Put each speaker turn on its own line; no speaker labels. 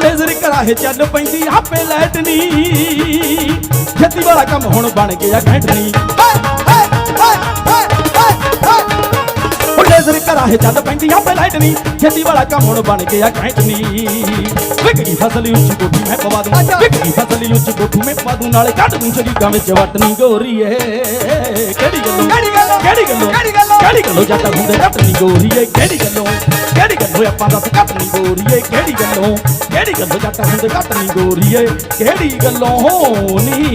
ਕਰਾਹੇ ਚੱਲ ਪੈਂਦੀ ਆਪੇ ਲੈਟ ਨੀ ਖੇਤੀ ਵਾਲਾ ਕੰਮ ਹੁਣ ਬਣ ਗਿਆ ਘੈਂਟਣੀ। ਉਹ ਲੇਜ਼ਰ ਕਰਾਹੇ ਚੱਲ ਪੈਂਦੀ ਆਪੇ ਨਹੀਂ ਖੇਤੀ ਵਾਲਾ ਕੰਮ ਹੁਣ ਬਣ ਗਿਆ ਘੈਂਟਣੀ। ਵਿਕਦੀ ਫਸਲ ਉੱਚੀ ਕੋਠੀ ਮੈਂ ਪਵਾ ਦੂੰ। ਵਿਕਦੀ ਫਸਲ ਉੱਚੀ ਕੋਠੀ ਮੈਂ ਪਵਾ ਦੂੰ। ਨਾਲੇ ਕੱਢ ਦੂੰ ਸ਼ਰੀਕਾਂ ਵਿੱਚ ਵਟਣੀ ਗੋਰੀਏ। ਕਿਹੜੀ ਗੱਲੋਂ?
ਕਿਹੜੀ ਗੱਲੋਂ?
ਕਿਹੜੀ ਗੱਲੋਂ?
ਕਿਹੜੀ ਗੱਲੋਂ?
ਜੱਟ ਹੁੰਦੇ ਕੱਟਣੀ ਗੋਰੀਏ। ਕਿਹੜੀ ਗੱਲੋਂ? ਕਿਹੜੀ ਗੱਲੋਂ ਆਪਾਂ ਦੱਸ ਕੱਟਣੀ ਗੋਰੀਏ। ਕਿਹੜੀ ਗੱਲੋਂ? ਕਿਹੜੀ ਗੱਲੋਂ ਜੱਟ ਹੁੰਦੇ ਕੱਟਣੀ ਗੋਰੀਏ। ਕਿਹੜੀ ਗੱਲੋਂ? ਨਹੀਂ